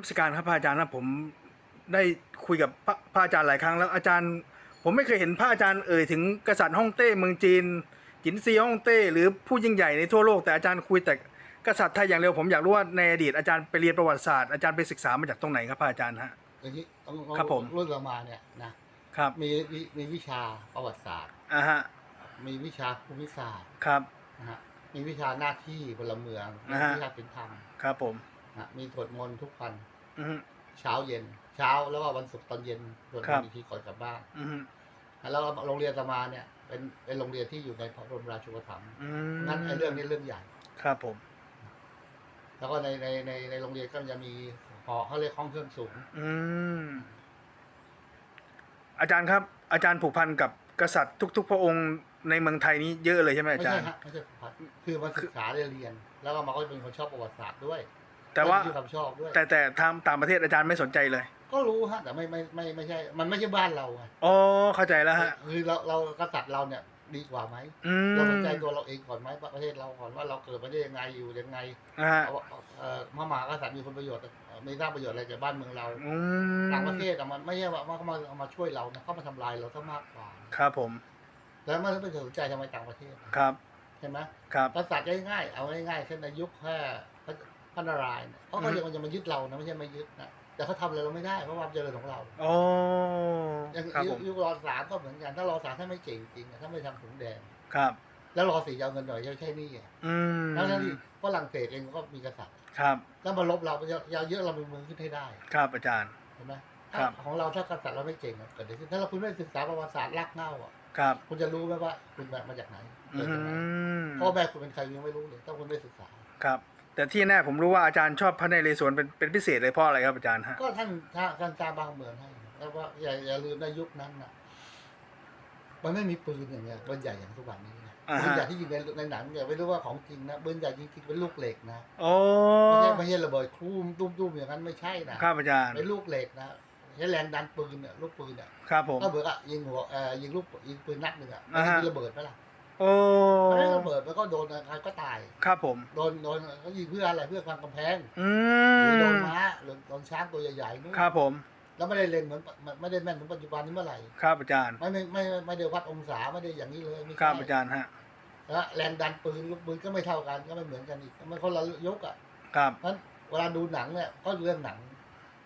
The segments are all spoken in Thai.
นักสการครับพระอาจารย์นะผมได้คุยกับพระพระอาจารย์หลายครั้งแล้วอาจารย์ ผมไม่เคยเห็นพระอาจารย์เอ่ยถึงกษัตริย์ฮ่องเต้เมืองจีน จินซีฮ่องเต้หรือผู้ยิ่งใหญ่ในทั่วโลกแต่อาจารย์คุยแต่กษัตริย์ไทยอย่างเดียวผมอยากรู้ว่าในอดีตอาจารย์ไปเรียนประวัติศาสตร์อาจารย์ไปศึกษามาจากตรงไหนครับพระอาจารย์ฮะ อย่างนี้ต้องครับผม รุ่นเรามาเนี่ยนะครับมีมีมีวิชาประวัติศาสตร์ อ่าฮะมีวิชาภูมิศาสตร์ครับ นะฮะมีวิชาหน้าที่พลเมืองมีอ่าฮะ วิชาศิลธรรม ครับผม นะฮะมีสวดมนต์ทุกวันอือฮึเช้าเย็น เช้าแล้วก็วันศุกร์ตอนเย็นสวดคมรันบ ต์อีกทีก่อนกลับบ้านอือฮึแล้วโรงเรียนอาตมาเนี่ย เป็นเป็นโรงเรียนที่อยู่ในพระบรมราชูปถัมภ์อืมงั้นไอ้เรื่องนี้เรื่องใหญ่ ครับผม แล้วก็ในในในในโรงเรียนก็จะมีหอเขาเรียกห้องเครื่องสูง อืม อาจารย์ครับ อาจารย์ผูกพันกับกษัตริย์ทุก ๆ พระองค์ในเมืองไทยนี้เยอะเลยใช่ไหมไม่อาจารใช่ย์ ฮะไม่ใช่ผูกพันคือมาศึกษาได้เรียน แล้วก็มาก็เป็นคนชอบประวัติศาสตร์ด้วย แต่ว่าที่ความชอบด้วยแต่แต่ทางต่างประเทศอาจารย์ไม่สนใจเลย ก็รู้ฮะแต่ไม่ไม่ไม่ไม่ใช่ มันไม่ใช่บ้านเราไงอ๋อเข้าใจแล้วฮะ คือเราเรากษัตริย์เราเนี่ยดีกว่าไหมอืมเราสนใจตัวเราเองก่อนไหมประเทศเราก่อนว่าเราเกิดมาได้ยังไงอยู่ยังไงนะฮะเอาเอ่อพระมหากษัตริย์มีคนประโยชน์เอ่อมีสร้างประโยชน์อะไรแก่บ้านเมืองเราอืมต่างประเทศอะมันไม่ใช่ว่าว่าเขามาเอามาช่วยเรานะเขามาทำลายเราซะมากกว่า ครับผมแล้วมันไม่สนใจทำไมต่างประเทศครับใช่ไหม ครับ กษัตริย์ง่ายๆ เอาง่ายๆเช่นในยุคแค่ พระพระนารายณ์เนี่ยเขาก็อืมยังมันจะมายึดเรานะไม่ใช่มายึดนะแต่เขาทำอะไรเราไม่ได้เพราะความเจริญของเราอ๋ออย่างครับยุผคมยุครอสามก็เหมือนกันถ้ารอสามถ้าไม่เก่งจริงอะถ้าไม่ทำถุงแดง ครับ แล้วรอสี่จะเอาเงินหน่อยจะใช่หนี่อะอืมแล้วนั่นที่ฝรั่งเศสเองก็มีกษัตริย์ครับแล้วมาลบเรายาวเยอะเราเป็นเมืองขึ้นให้ได้ครับอาจารย์ เห็นไหมครับถ้าของเราถ้ากษัตริย์เราไม่เก่งอะเกิดอะไรขึ้นถ้าเราคุณไม่ศึกษาประวัติศาสตร์รากเหง้าอะครับคุณจะรู้ไหมว่าคุณแบบมาจากไหนอืเกิดจากไหนมพ่อแม่คุณเป็นใครยังไม่รู้เลยถ้าคุณไม่ศึกษา ครับ แต่ที่แน่ผมรู้ว่าอาจารย์ชอบพระนเรศวรเป็นเป็นพิเศษเลยเพราะอะไรครับอาจารย์ฮะก็ท่านท่านท่านสร้างบ้านเมืองให้แล้วว่าอย่าอย่าลืมในยุคนั้นน่ะมันไม่มีปืนอย่างเงี้ยปืนใหญ่อย่างทุกวันนี้นะอ่าฮะปืนใหญ่ที่ยิงในในหนังเนี่ยไม่รู้ว่าของจริงนะปืนใหญ่จริงๆเป็นลูกเหล็กนะโอ้ไม่ใช่ไม่ใช่ระเบิดคลุ้มตุ้มตุ้มอย่างนั้นไม่ใช่นะครับอาจารย์เป็นลูกเหล็กนะใช้แรงดันปืนเนี่ยลูกปืนเนี่ยครับผมก็เหมือนกับยิงหัวเอ่อยิงลูกยิงปืนนัดหนึ่งอะอ่าฮะมีระเบิดไหมล่ะ โอ้ไม่ระเบิดมันก็โดนใครก็ตาย ครับผม โดนโดนเขายิงเพื่ออะไรเพื่อความกำแพงอืหรือโดนมม้าหรือโดนช้างตัวใหญ่ๆนู่นครับผม แล้วไม่ได้เล็งเหมือนไม่ได้แม่นเหมือนปัจจุบันนี้เมื่อไหร่ครับอาจารย์ ไม่ไม่ไม่ไม่ได้วัดองศาไม่ได้อย่างนี้เลยไม่ครับใช่อาจารย์ฮะ แล้วแรงดันปืนลูกปืนก็ไม่เท่ากันก็ไม่เหมือนกันอีกมันคนละยกอะครับ เพราะฉะนั้นเวลาดูหนังเนี่ยก็เรื่องหนัง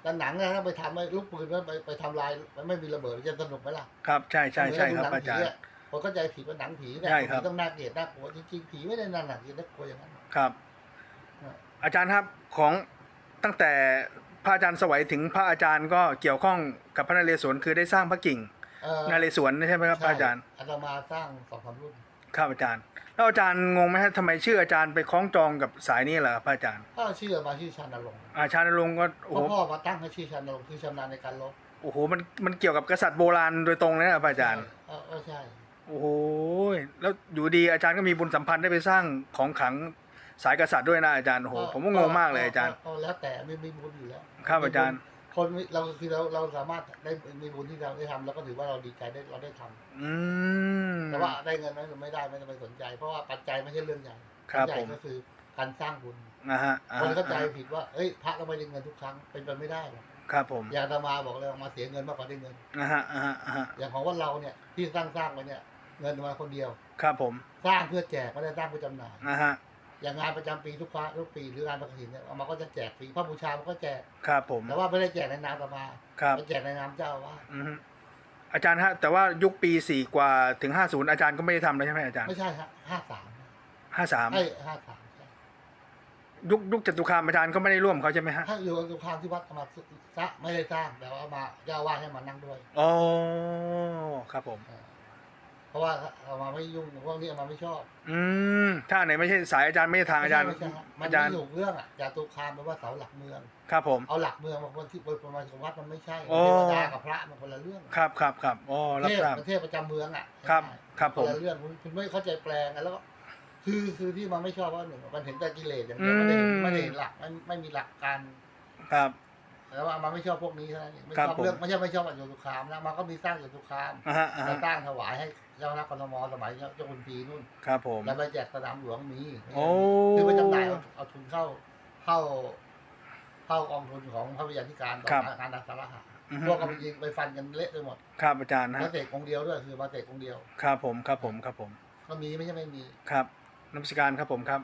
แต่หนังเนี่ยถ้าไปทำให้ลูกปืนแล้วไปไปทำลายมันไม่มีระเบิดมันจะสนุกไหมล่ะครับ ใช่ใช่ใช่ครับเหมืนอาจารย์ดูหนังผีะ คนเข้าใจผิดว่าหนังผีเนี่ยใช่ครับผีต้องน่าเกลียดน่ากลัวจริงๆผีไม่ได้น่าหนักเกลียดน่ากลัวอย่างนั้นครับ อาจารย์ครับของตั้งแต่พระอาจารย์สวัยถึงพระอาจารย์ก็เกี่ยวข้องกับพระนเรศวรคือได้สร้างพระกิ่งเอ่อนเรศวรใช่ไหมครับพระอาจารย์อาตมาสร้างสองสามรุ่น ครับอาจารย์ แล้วอาจารย์งงไหมฮะทำไมชื่ออาจารย์ไปคล้องจองกับสายนี้เหรอครับพระอาจารย์ ถ้าชื่อมาชื่อชานรงค์อาชาญรงค์ก็เพโอ้โหราะพ่อมาตั้งให้ชื่อชานรงค์คือชำนาญในการลบโอ้โหมันมันเกี่ยวกับกษัตริย์โบราณโดยตรงเลยนะพระอาจารย์ เออเออใช่ โอ้โหแล้วอยู่ดีอาจารย์ก็มีบุญสัมพันธ์ได้ไปสร้างของขลังสายกษัตริย์ด้วยนะอาจารย์โอ้โหผมก็งงมากเลยอาจารย์ก็แล้วแต่ไม่มีบุญอยู่แล้วครับอาจารย์คนมีเราคือเราเราสามารถได้มีบุญที่เราได้ทำแล้วก็ถือว่าเราดีใจได้เราได้ทำอืมแต่ว่าได้เงินไหมหรือไม่ได้ไม่ต้องไปสนใจ เพราะว่าปัจจัยไม่ใช่เรื่องใหญ่ครับใหญ่ผมก็คือการสร้างบุญนะฮะอ่คนเข้าใจผิดว่าเอ้ยพระก็ไม่ได้เงินทุกครั้งเป็นไปไม่ได้หรอกครับผมอย่างอาตมาบอกเลยว่ามาเสียเงินมากกว่าได้เงินนะฮะอ่าฮะอ่าฮะอย่างของว่าเราเนี่ยที่สร้างสร้างไว้เนี่ย เงินมาคนเดียว ครับผมสร้างเพื่อแจกไม่ได้สร้างเพื่อจำหน่าย นะฮะอย่างงานประจำปีทุกครั้งทุกปีหรืองานประกินเนี่ยเอามาก็จะแจกฟรีพระบูชามันก็แจกครับผมแต่ว่าไม่ได้แจกในนามอาตมาครับไปแจกในนามเจ้าอาว่าสอือฮึอาจารย์ฮะแต่ว่ายุคปีสี่กว่าถึงห้าศูนย์อาจารย์ก็ไม่ได้ทำเลยใช่ไหมอาจารย์ไม่ใช่ฮะห้าสามห้าสามให้ห้าสามยุคยุคจตุคามอาจารย์ก็ไม่ได้ร่วมเขาใช่ไหมฮะถ้าอยู่กับทุกครั้งที่วัดเอามาสร้างไม่ได้สร้างแต่ว่าเอามาเจ้าอาว่าสให้มานั่งด้วยอ๋อครับผมเพ ราะว่าเอามาไม่ยุ่งพวกนี้เอามาไม่ชอบอืมถ้าไหนไม่ใช่สายอาจารย์ไม่ใช่ทางอาจารย์ไม่ใช่ฮะมันอาจารย์ไม่ถูกเรื่องอะจาตุคามแปลว่าเสาหลักเมือง ครับผม เอาหลักเมืองมาคนที่ประมาณของวัดมันไม่ใช่โอ้เทวดากับพระมันคนละเรื่องครับครับครับอ๋อรับเทพทราบประเทศประจำเมืองอะครับ ครับคผนมละเรื่องคุณคุณไม่เข้าใจแปลงกันแล้วก็คือคือที่มันไม่ชอบว่าหนึ่งมันเห็นแต่กิเลสอย่างเดียวไม่ได้เห็นอืม ไม่ได้เห็นหลักไม่ไม่มีหลักการ ครับ แล้วว่ามันไม่ชอบพวกนี้เท่านั้นเองไม่ครับชอบผม เรื่องไม่ใช่ไม่ชอบอัจจุคามนะมันก็มีสร้างอัจจุคามอ่าฮะอ่าแล้ฮะวสร้างถวายให้ เจ้าคณะกรทมสมัยเจ้าคุณพีนู่นครับผม แล้วไปแจกสนามหลวงมีโอ้คือไปจำหน่ายเอาเอาทุนเข้าเข้าเข้ากองทุนของพระวิญญาธิการต่อครับการดักสารหะอือฮึ พวกก็ไปยิงไปฟันกันเละไปหมดครับอาจารย์มาฮะเตะองค์เดียวด้วยคือมาเตะองค์เดียว ครับผมครับผมครับผมก็มีไม่ใช่ไม่มี ครับน้ำสการครับผมครับ